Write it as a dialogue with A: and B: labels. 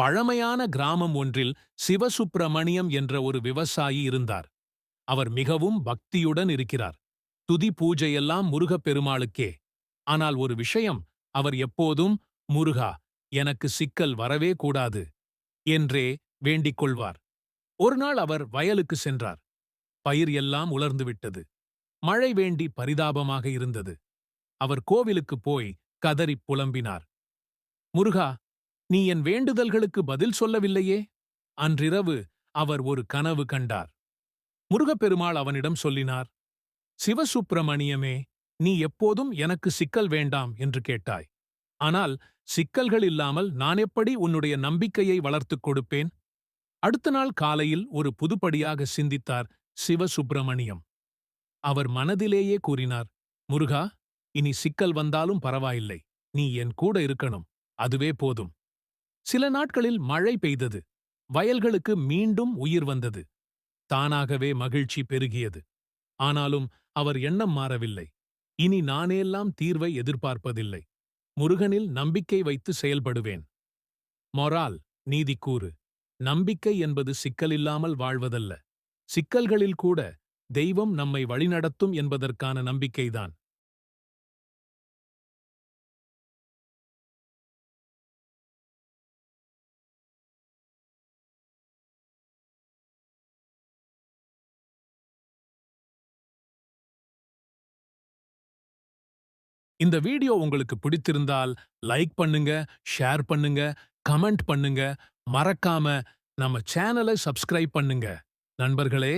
A: பழமையான கிராமம் ஒன்றில் சிவசுப்பிரமணியம் என்ற ஒரு விவசாயி இருந்தார். அவர் மிகவும் பக்தியுடன் இருக்கிறார். துதி பூஜையெல்லாம் முருகப் பெருமாளுக்கே ஆனால் ஒரு விஷயம் அவர் எப்போதும் முருகா எனக்கு சிக்கல் வரவே கூடாது என்றே வேண்டிக் கொள்வார். ஒருநாள் அவர் வயலுக்கு சென்றார். பயிர் எல்லாம் உலர்ந்துவிட்டது மழை வேண்டி பரிதாபமாக இருந்தது. அவர் கோவிலுக்குப் போய் கதறிப் புலம்பினார். முருகா நீ என் வேண்டுதல்களுக்கு பதில் சொல்லவில்லையே? அன்றிரவு அவர் ஒரு கனவு கண்டார். முருகப்பெருமாள் அவனிடம் சொல்லினார் சிவசுப்பிரமணியமே நீ எப்போதும் எனக்கு சிக்கல் வேண்டாம் என்று கேட்டாய். ஆனால் சிக்கல்கள் இல்லாமல் நான் எப்படி உன்னுடைய நம்பிக்கையை வளர்த்துக் கொடுப்பேன்? அடுத்த நாள் காலையில் ஒரு புதுப்படியாக சிந்தித்தார் சிவசுப்பிரமணியம். அவர் மனதிலேயே கூறினார் முருகா இனி சிக்கல் வந்தாலும் பரவாயில்லை. நீ என் கூட இருக்கணும். அதுவே போதும். சில நாட்களில் மழை பெய்தது. வயல்களுக்கு மீண்டும் உயிர் வந்தது. தானாகவே மகிழ்ச்சி பெருகியது. ஆனாலும் அவர் எண்ணம் மாறவில்லை. இனி நானேல்லாம் தீர்வை எதிர்பார்ப்பதில்லை. முருகனில் நம்பிக்கை வைத்து செயல்படுவேன். மொரால் நீதிக்கூறு. நம்பிக்கை என்பது சிக்கலில்லாமல் வாழ்வதல்ல. சிக்கல்களில் கூட தெய்வம் நம்மை வழிநடத்தும் என்பதற்கான நம்பிக்கைதான். இந்த வீடியோ உங்களுக்கு பிடித்திருந்தால் லைக் பண்ணுங்க ஷேர் பண்ணுங்க கமெண்ட் பண்ணுங்க. மறக்காம நம்ம சேனலை சப்ஸ்கிரைப் பண்ணுங்க. நண்பர்களே